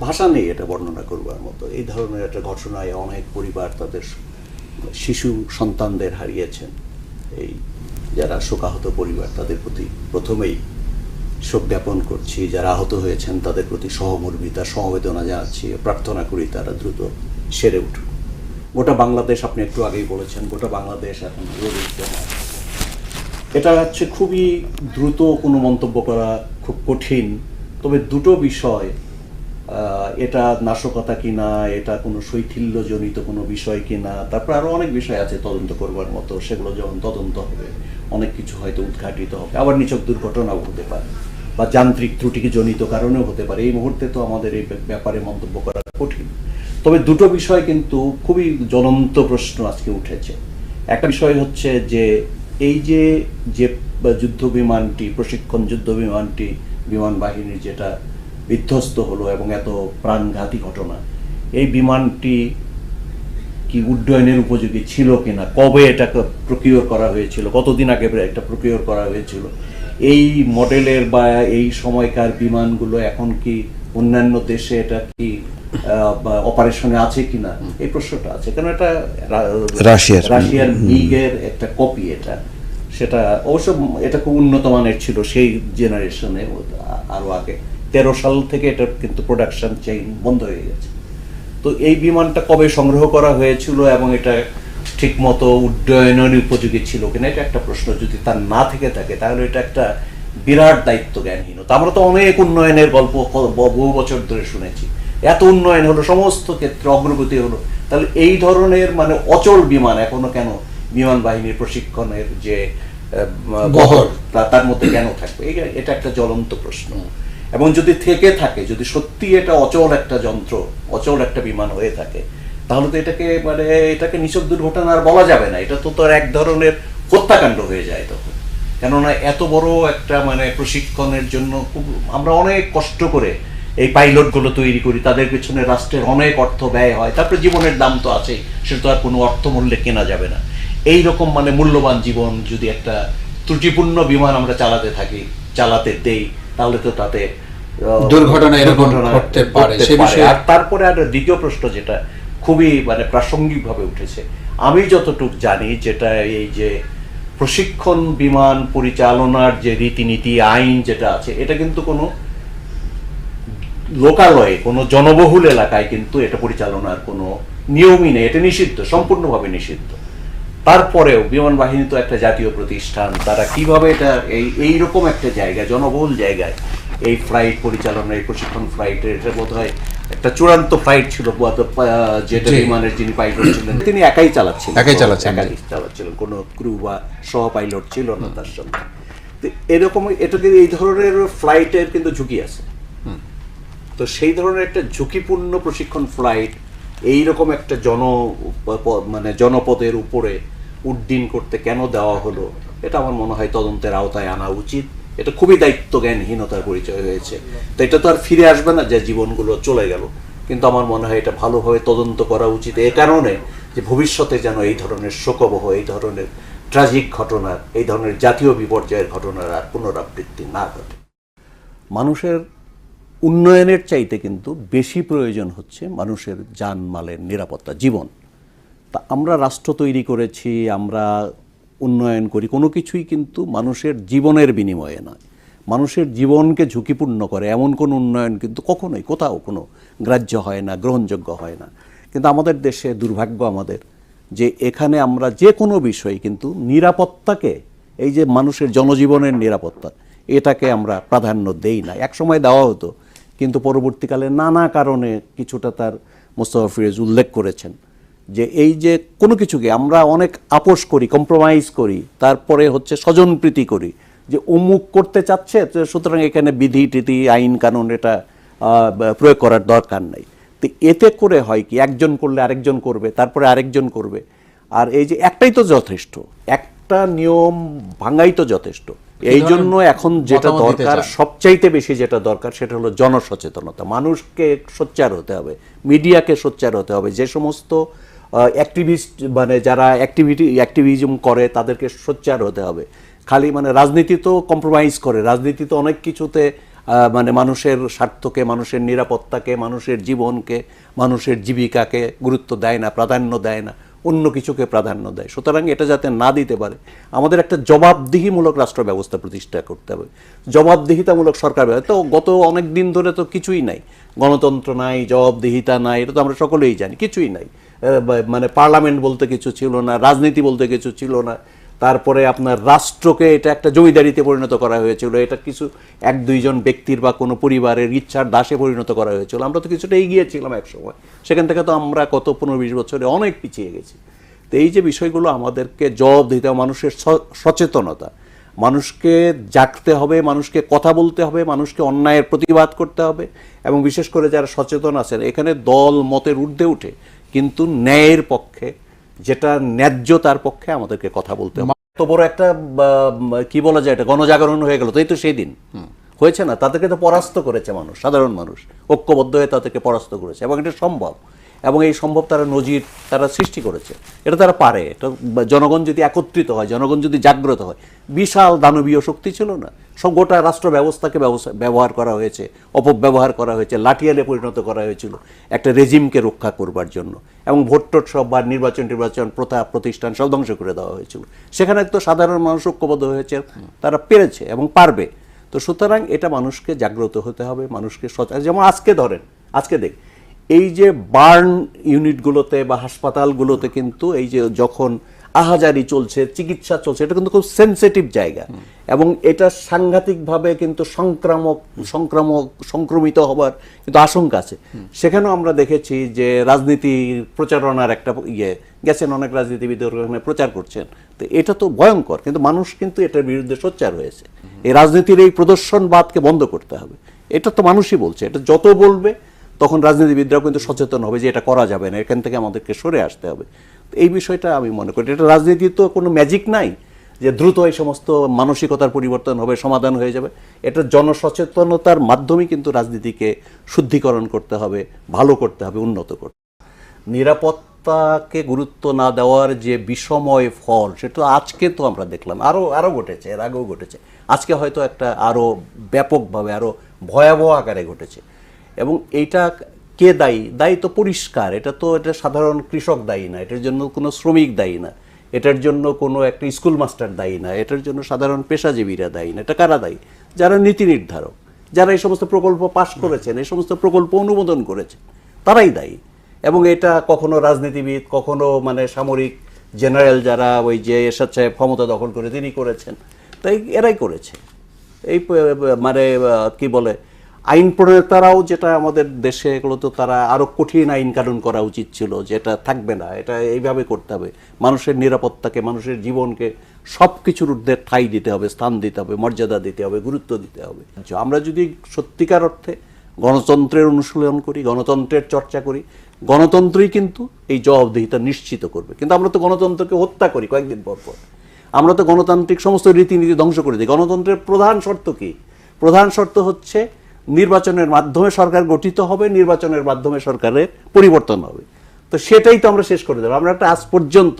ভাষা নেই এটা বর্ণনা করবার মতো। এই ধরনের একটা ঘটনায় অনেক পরিবার তাদের শিশু সন্তানদের হারিয়েছেন। এই যারা শোকাহত পরিবার, তাদের প্রতি প্রথমেই শোক জ্ঞাপন করছি। যারা আহত হয়েছেন, তাদের প্রতি সহমর্মিতা, সমবেদনা জানাচ্ছি। প্রার্থনা করি তারা দ্রুত সেরে উঠুন গোটা বাংলাদেশ আপনি একটু আগেই বলেছেন, গোটা বাংলাদেশ এখন এটা হচ্ছে খুবই দ্রুত কোনো মন্তব্য করা খুব কঠিন, তবে দুটো বিষয় এটা নাশকতা কিনা, এটা কোনো শৈথিল্যজনিত কোনো বিষয় কিনা, তারপর আরও অনেক বিষয় আছে তদন্ত করবার মতো, সেগুলো যখন তদন্ত হবে, অনেক কিছু হয়তো উদ্ঘাটিত হবে। আবার নিচক দুর্ঘটনাও হতে পারে, বা যান্ত্রিক ত্রুটিকে জনিত কারণেও হতে পারে। এই মুহূর্তে তো আমাদের এই ব্যাপারে মন্তব্য করা কঠিন। তবে দুটো বিষয় কিন্তু খুবই জ্বলন্ত প্রশ্ন আজকে উঠেছে। একটা বিষয় হচ্ছে যে, এই যে যে যুদ্ধ বিমানটি, প্রশিক্ষণ যুদ্ধ বিমানটি, বিমান বাহিনীর যেটা বিধ্বস্ত হলো এবং এত প্রাণঘাতী ঘটনা, এই বিমানটি কি উড্ডয়নের উপযোগী ছিল কিনা, কবে এটাকে প্রকিওর করা হয়েছিল, কতদিন আগে এটা প্রকিওর করা হয়েছিল, এই মডেলের বা এই সময়কার বিমানগুলো এখন কি অন্যান্য দেশে এটা কি অপারেশনে আছে কিনা এই প্রশ্নটা আছে। কারণ এটা রাশিয়ার। রাশিয়ার মিগের একটা কপি এটা। সেটা অবশ্য এটা খুব উন্নত মানের ছিল সেই জেনারেশনে আরও আগে। তেরো সাল থেকে এটা কিন্তু প্রোডাকশন চেইন বন্ধ হয়ে গেছে। তো এই বিমানটা কবে সংগ্রহ করা হয়েছিল এবং এটা ঠিক মতো উড্ডয়নের উপযোগী ছিল কিনা এটা একটা প্রশ্ন। যদি তার না থেকে থাকে তাহলে এটা একটা বিরাট দায়িত্ব জ্ঞানহীনতা আমরা তো অনেক উন্নয়নের গল্প বহু বছর ধরে শুনেছি। এত উন্নয়ন হলো সমস্ত ক্ষেত্রে অগ্রগতি হলো। তাহলে এই ধরনের মানে অচল বিমান এখনও কেন বিমান বাহিনীর প্রশিক্ষণের যে বহর তার মধ্যে কেন থাকবে? এটা একটা জ্বলন্ত প্রশ্ন। এবং যদি থেকে থাকে যদি সত্যি এটা অচল একটা যন্ত্র অচল একটা বিমান হয়ে থাকে তাহলে তো এটাকে মানে এটাকে নিছক দুর্ঘটনা আর বলা যাবে না। এটা তো তোর এক ধরনের হত্যাকাণ্ড হয়ে যায় তখন। কেননা এত বড় একটা মানে প্রশিক্ষণের জন্য খুব আমরা অনেক কষ্ট করে এই পাইলটগুলো তৈরি করি তাদের পেছনে রাষ্ট্রের অনেক অর্থ ব্যয় হয় তারপরে জীবনের দাম তো আছেই সেটা তো আর কোনো অর্থমূল্যে কেনা যাবে না এই রকম মানে মূল্যবান জীবন যদি একটা ত্রুটিপূর্ণ বিমান আমরা চালাতে থাকি চালাতে দেই তাহলে তো তাতে দুর্ঘটনা এরকম ঘটতে পারে। সে বিষয়ে- আর তারপরে আর দ্বিতীয় প্রশ্ন যেটা খুবই মানে প্রাসঙ্গিকভাবে উঠেছে আমি যতটুক জানি যেটা এই যে প্রশিক্ষণ বিমান পরিচালনার যে রীতিনীতি আইন যেটা আছে এটা কিন্তু কোনো লোকালয়ে কোনো জনবহুল এলাকায় কিন্তু এটা পরিচালনার কোনো নিয়মই নেই। এটা নিষিদ্ধ সম্পূর্ণভাবে নিষিদ্ধ। তারপরেও বিমান বাহিনী তো একটা জাতীয় প্রতিষ্ঠান তারা কীভাবে এটা এই এইরকম একটা জায়গায় জনবহুল জায়গায় এই ফ্লাইট পরিচালনা এই প্রশিক্ষণ ফ্লাইটের এটা বোধ হয় একটা চূড়ান্ত ফ্লাইট ছিল যেটা বিমানের যিনি পাইলট ছিলেন তিনি একাই চালাচ্ছিলেন। একাই চালাচ্ছেন, একাই চালাচ্ছিলেন কোনো ক্রু বা সহ পাইলট ছিল না তার সঙ্গে। এরকম এটাকে এই ধরনের ফ্লাইটের কিন্তু ঝুঁকি আছে। তো সেই ধরনের একটা ঝুঁকিপূর্ণ প্রশিক্ষণ ফ্লাইট এই রকম একটা জন মানে জনপদের উপরে উড্ডীন করতে কেন দেওয়া হলো, এটা আমার মনে হয় তদন্তের আওতায় আনা উচিত। এটা খুবই দায়িত্ব জ্ঞানহীনতার পরিচয় হয়েছে। তো এটা তো আর ফিরে আসবে না যে জীবনগুলো চলে গেল। কিন্তু আমার মনে হয় এটা ভালোভাবে তদন্ত করা উচিত এ কারণে যে ভবিষ্যতে যেন এই ধরনের শোকবহ, এই ধরনের ট্রাজিক ঘটনার, এই ধরনের জাতীয় বিপর্যয়ের ঘটনার আর পুনরাবৃত্তি না ঘটে। মানুষের উন্নয়নের চাইতে কিন্তু বেশি প্রয়োজন হচ্ছে মানুষের জানমালের নিরাপত্তা, জীবন। তা আমরা রাষ্ট্র তৈরি করেছি, আমরা উন্নয়ন করি, কোনো কিছুই কিন্তু মানুষের জীবনের বিনিময়ে নয়। মানুষের জীবনকে ঝুঁকিপূর্ণ করে, এমন কোনো উন্নয়ন কিন্তু কখনোই, কোথাও কোনো গ্রাহ্য হয় না, গ্রহণযোগ্য হয় না। কিন্তু আমাদের দেশে দুর্ভাগ্য আমাদের যে এখানে আমরা যে কোনো বিষয় কিন্তু নিরাপত্তাকে, এই যে মানুষের জনজীবনের নিরাপত্তা, এটাকে আমরা প্রাধান্য দেই না। একসময় দেওয়া হতো কিন্তু পরবর্তীকালে নানা কারণে কিছুটা তার মোস্তফা ফিরোজ উল্লেখ করেছেন যে এই যে কোনো কিছুকে আমরা অনেক আপোষ করি কম্প্রোমাইজ করি, তারপরে হচ্ছে স্বজনপ্রীতি করি, যে অমুক করতে চাচ্ছে সুতরাং এখানে বিধি, টিধি, আইন, কানুন এটা প্রয়োগ করার দরকার নাই। তো এতে করে হয় কি, একজন করলে আরেকজন করবে, তারপরে আরেকজন করবে। আর এই যে একটাই তো যথেষ্ট, একটা নিয়ম ভাঙাই তো যথেষ্ট। এই জন্য এখন যেটা দরকার সবচাইতে বেশি যেটা দরকার সেটা হলো জনসচেতনতা। মানুষকে সোচ্চার হতে হবে মিডিয়াকে সোচ্চার হতে হবে। যে সমস্ত অ্যাক্টিভিস্ট মানে যারা অ্যাক্টিভিটি অ্যাক্টিভিজম করে তাদেরকে সোচ্চার হতে হবে। খালি মানে রাজনীতি তো কম্প্রোমাইজ করে। রাজনীতি তো অনেক কিছুতে মানে মানুষের স্বার্থকে মানুষের নিরাপত্তাকে মানুষের জীবনকে মানুষের জীবিকাকে গুরুত্ব দেয় না প্রাধান্য দেয় না। অন্য কিছুকে প্রাধান্য দেয়। সুতরাং এটা যাতে না দিতে পারে, আমাদের একটা জবাবদিহিমূলক রাষ্ট্র ব্যবস্থা প্রতিষ্ঠা করতে হবে। জবাবদিহিতামূলক সরকার তো গত অনেক দিন ধরে তো কিছুই নাই। গণতন্ত্র নাই, জবাবদিহিতা নাই, এটা তো আমরা সকলেই জানি, কিছুই নাই। মানে পার্লামেন্ট বলতে কিছু ছিল না, রাজনীতি বলতে কিছু ছিল না। তারপরে আপনার রাষ্ট্রকে এটা একটা জমিদারিতে পরিণত করা হয়েছিল। এটা কিছু এক দুইজন ব্যক্তির বা কোনো পরিবারের ইচ্ছার দাসে পরিণত করা হয়েছিল। আমরা তো কিছুটা এগিয়েছিলাম এক সময় সেখান থেকে তো আমরা কত পনেরো, বিশ বছরে অনেক পিছিয়ে গেছি। তো এই যে বিষয়গুলো আমাদেরকে জবাব দিতে মানুষের সচেতনতা, মানুষকে জাগতে হবে, মানুষকে কথা বলতে হবে, মানুষকে অন্যায়ের প্রতিবাদ করতে হবে এবং বিশেষ করে যারা সচেতন আছেন, এখানে দল মতের ঊর্ধ্বে উঠে কিন্তু ন্যায়ের পক্ষে যেটা ন্যায্য তার পক্ষে আমাদেরকে কথা বলতে হবে। এত বড় একটা কি বলা যায় এটা, গণজাগরণ হয়ে গেল। তাই তো সেই দিন। হয়েছে না? তাদেরকে তো পরাস্ত করেছে মানুষ, সাধারণ মানুষ। ঐক্যবদ্ধ হয়ে তাদেরকে পরাস্ত করেছে এবং এটা সম্ভব। এবং এই সম্ভব তারা নজির, তারা সৃষ্টি করেছে। এটা তারা পারে। এটা জনগণ যদি একত্রিত হয়, জনগণ যদি জাগ্রত হয়, বিশাল দানবীয় শক্তি ছিল না? গোটা রাষ্ট্র ব্যবস্থাকে ব্যবসা- ব্যবহার করা হয়েছে, অপব্যবহার করা হয়েছে, লাঠিয়ালে পরিণত করা হয়েছিল একটা রেজিমকে রক্ষা করবার জন্য। এবং ভোট টোট সব বা নির্বাচন নির্বাচন প্রথা প্রতিষ্ঠান সব ধ্বংস করে দেওয়া হয়েছিল। সেখানে তো সাধারণ মানুষ ঐক্যবদ্ধ হয়েছে, তারা পেরেছে এবং পারবে। তো সুতরাং এটা মানুষকে জাগ্রত হতে হবে, মানুষকে সচেতন যেমন আজকে ধরেন, আজকে দেখ, এই যে বার্ন ইউনিটগুলোতে বা হাসপাতালগুলোতে কিন্তু এই যে যখন আহাজারি চলছে, চিকিৎসা চলছে, এটা কিন্তু খুব সেন্সিটিভ জায়গা। এবং এটা সাংঘাতিকভাবে কিন্তু সংক্রামক সংক্রামক, সংক্রমিত হবার কিন্তু আশঙ্কা আছে। সেখানেও আমরা দেখেছি যে রাজনীতির প্রচারণার একটা ইয়ে গেছেন অনেক রাজনীতিবিদ ওখানে প্রচার করছেন। তো এটা তো ভয়ঙ্কর, কিন্তু মানুষ কিন্তু এটার বিরুদ্ধে সোচ্চার হয়েছে। এই রাজনীতির এই প্রদর্শনবাদকে বন্ধ করতে হবে। এটা তো মানুষই বলছে, এটা যত বলবে, তখন রাজনীতিবিদরাও কিন্তু সচেতন হবে যে এটা করা যাবে না, এখান থেকে আমাদেরকে সরে আসতে হবে। এই বিষয়টা আমি মনে করি। এটা রাজনীতি তো কোনো ম্যাজিক নাই যে দ্রুত এই সমস্ত মানসিকতার পরিবর্তন হবে, সমাধান হয়ে যাবে। এটা জনসচেতনতার মাধ্যমেই কিন্তু রাজনীতিকে শুদ্ধিকরণ করতে হবে, ভালো করতে হবে, উন্নত করতে। নিরাপত্তাকে গুরুত্ব না দেওয়ার যে বিষময় ফল, সেটা আজকে তো আমরা দেখলাম। আরও আরও ঘটেছে, এর আগেও ঘটেছে। আজকে হয়তো একটা আরও ব্যাপকভাবে আরও ভয়াবহ আকারে ঘটেছে। এবং এইটা কে দায়ী? দায়ী তো পরিষ্কার এটা তো এটা সাধারণ কৃষক দায়ী না এটার জন্য কোনো শ্রমিক দায়ী না এটার জন্য কোনো একটা স্কুল মাস্টার দায়ী না এটার জন্য সাধারণ পেশাজীবীরা দায়ী না এটা কারা দায়ী? যারা নীতি নির্ধারক যারা এই সমস্ত প্রকল্প পাশ করেছেন এই সমস্ত প্রকল্প অনুমোদন করেছেন তারাই দায়ী। এবং এটা কখনো রাজনীতিবিদ কখনো মানে সামরিক জেনারেল যারা ওই যে এরশাদ সাহেব ক্ষমতা দখল করে তিনি করেছেন তাই এরাই করেছে। এই মানে কি বলে আইন প্রণেতারাও যেটা আমাদের দেশে এগুলো তো তারা আরও কঠিন আইন কানুন করা উচিত ছিল যেটা থাকবে না, এটা এইভাবে করতে হবে। মানুষের নিরাপত্তাকে, মানুষের জীবনকে সব কিছুর ঊর্ধ্বে ঠাই দিতে হবে, স্থান দিতে হবে, মর্যাদা দিতে হবে, গুরুত্ব দিতে হবে। আমরা যদি সত্যিকার অর্থে গণতন্ত্রের অনুশীলন করি, গণতন্ত্রের চর্চা করি, গণতন্ত্রই কিন্তু এই জবাবদিহিতা নিশ্চিত করবে। কিন্তু আমরা তো গণতন্ত্রকে হত্যা করি কয়েকদিন পর পর। আমরা তো গণতান্ত্রিক সমস্ত রীতিনীতি ধ্বংস করে দিই। গণতন্ত্রের প্রধান শর্ত কি? প্রধান শর্ত হচ্ছে নির্বাচনের মাধ্যমে সরকার গঠিত হবে, নির্বাচনের মাধ্যমে সরকারের পরিবর্তন হবে। তো সেটাই তো আমরা শেষ করে দেবো। আমরা একটা আজ পর্যন্ত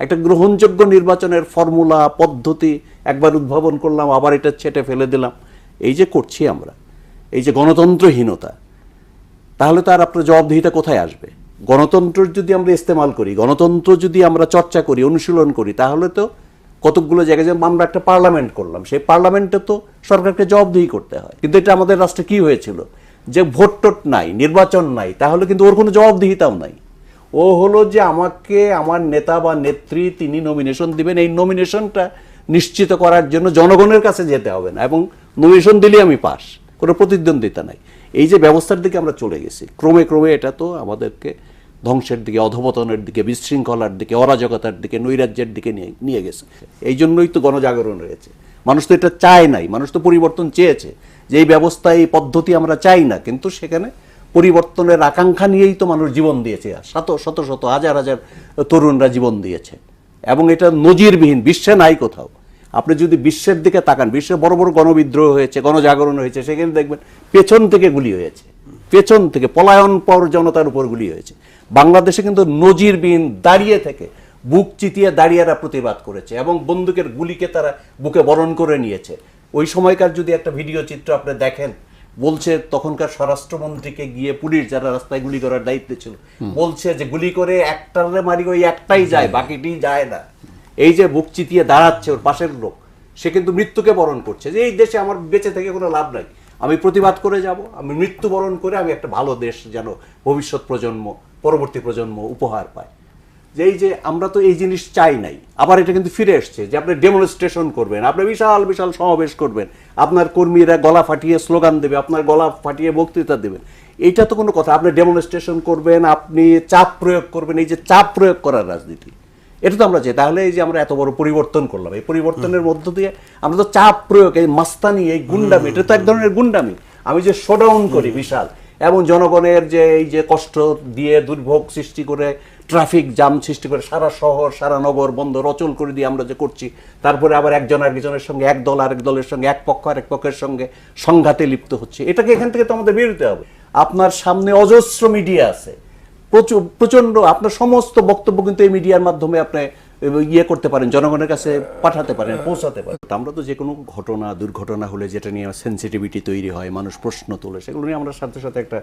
একটা গ্রহণযোগ্য নির্বাচনের ফর্মুলা, পদ্ধতি একবার উদ্ভাবন করলাম, আবার এটা ছেটে ফেলে দিলাম। এই যে করছি আমরা, এই যে গণতন্ত্রহীনতা, তাহলে তার আপনার জবাবদিহিতা কোথায় আসবে? গণতন্ত্র যদি আমরা ইস্তেমাল করি, গণতন্ত্র যদি আমরা চর্চা করি, অনুশীলন করি, তাহলে তো কতকগুলো জায়গায় যেমন আমরা একটা পার্লামেন্ট করলাম, সেই পার্লামেন্টে তো সরকারকে জবাবদিহি করতে হয়। কিন্তু এটা আমাদের রাষ্ট্রে কি হয়েছিল? যে ভোট টোট নাই, নির্বাচন নাই, তাহলে কিন্তু ওর কোনো জবাবদিহিতাও নাই। ও হলো যে আমাকে, আমার নেতা বা নেত্রী তিনি নমিনেশন দিবেন, এই নমিনেশনটা নিশ্চিত করার জন্য জনগণের কাছে যেতে হবে না, এবং নমিনেশন দিলে আমি পাস, কোনো প্রতিদ্বন্দ্বিতা নাই। এই যে ব্যবস্থার দিকে আমরা চলে গেছি, ক্রমে ক্রমে এটা তো আমাদেরকে ধ্বংসের দিকে, অধপতনের দিকে, বিশৃঙ্খলার দিকে, অরাজকতার দিকে, নৈরাজ্যের দিকে নিয়ে নিয়ে গেছে। এই জন্যই তো গণজাগরণ হয়েছে মানুষ তো এটা চায় নাই, মানুষ তো পরিবর্তন চেয়েছে যে এই ব্যবস্থা, এই পদ্ধতি আমরা চাই না। কিন্তু সেখানে পরিবর্তনের আকাঙ্ক্ষা নিয়েই তো মানুষ জীবন দিয়েছে। শত শত শত, হাজার হাজার তরুণরা জীবন দিয়েছে। এবং এটা নজিরবিহীন, বিশ্বে নাই কোথাও। আপনি যদি বিশ্বের দিকে তাকান, বিশ্বে বড় বড় গণবিদ্রোহ হয়েছে, গণজাগরণ হয়েছে, সেখানে দেখবেন পেছন থেকে গুলি হয়েছে। পেছন থেকে পলায়ন পর জনতার উপর গুলি হয়েছে। বাংলাদেশে কিন্তু নজিরবিহীন দাঁড়িয়ে থেকে বুক চিতিয়ে দাঁড়িয়েরা প্রতিবাদ করেছে এবং বন্দুকের গুলিকে তারা বুকে বরণ করে নিয়েছে। ওই সময়কার যদি একটা ভিডিও চিত্র আপনি দেখেন বলছে তখনকার স্বরাষ্ট্রমন্ত্রীকে গিয়ে পুলিশ যারা রাস্তায় গুলি করার দায়িত্বে ছিল বলছে যে গুলি করে একটারে মারি ওই একটাই যায় বাকিটি যায় না। এই যে বুক চিতিয়ে দাঁড়াচ্ছে ওর পাশের লোক সে কিন্তু মৃত্যুকে বরণ করছে যে এই দেশে আমার বেঁচে থেকে কোনো লাভ নাই। আমি প্রতিবাদ করে যাব আমি মৃত্যুবরণ করে আমি একটা ভালো দেশ যেন ভবিষ্যৎ প্রজন্ম পরবর্তী প্রজন্ম উপহার পায়। যে এই যে আমরা তো এই জিনিস চাই নাই আবার এটা কিন্তু ফিরে এসছে যে আপনি ডেমনস্ট্রেশন করবেন আপনি বিশাল বিশাল সমাবেশ করবেন আপনার কর্মীরা গলা ফাটিয়ে স্লোগান দেবে আপনার গলা ফাটিয়ে বক্তৃতা দেবেন। এইটা তো কোনো কথা আপনি ডেমনস্ট্রেশন করবেন আপনি চাপ প্রয়োগ করবেন এই যে চাপ প্রয়োগ করার রাজনীতি। এটা তো আমরা চাই তাহলে এই যে আমরা এত বড় পরিবর্তন করলাম এই পরিবর্তনের মধ্য দিয়ে আমরা তো চাপ প্রয়োগ এই মাস্তানি এই গুন্ডামি এটা তো এক ধরনের গুন্ডামি। আমি যে শোডাউন করি বিশাল এবং জনগণের যে এই যে কষ্ট দিয়ে দুর্ভোগ সৃষ্টি করে ট্রাফিক জাম সৃষ্টি করে, সারা শহর, সারা নগর বন্ধ, রচল করে দিয়ে আমরা যে করছি, তারপরে আবার একজন আরেকজনের সঙ্গে, এক দল আরেক দলের সঙ্গে, এক পক্ষ আরেক পক্ষের সঙ্গে সংঘাতে লিপ্ত হচ্ছে। এটাকে এখান থেকে তো আমাদের বেরোতে হবে। আপনার সামনে অজস্র মিডিয়া আছে। প্রচুর প্রচণ্ড আপনার সমস্ত বক্তব্য কিন্তু এই মিডিয়ার মাধ্যমে আপনি ইয়ে করতে পারেন, জনগণের কাছে পাঠাতে পারেন, পৌঁছাতে পারেন। আমরা তো যে কোনো ঘটনা, দুর্ঘটনা হলে যেটা নিয়ে সেন্সিটিভিটি তৈরি হয়, মানুষ প্রশ্ন তোলে, সেগুলো নিয়ে আমরা সাথে সাথে একটা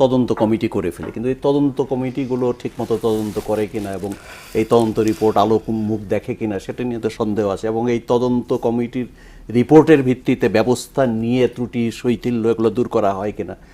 তদন্ত কমিটি করে ফেলি। কিন্তু এই তদন্ত কমিটিগুলো ঠিকমতো তদন্ত করে কিনা এবং এই তদন্ত রিপোর্ট আলো মুখ দেখে কিনা, সেটা নিয়ে তো সন্দেহ আছে। এবং এই তদন্ত কমিটির রিপোর্টের ভিত্তিতে ব্যবস্থা নিয়ে ত্রুটি, শৈথিল্য এগুলো দূর করা হয় কিনা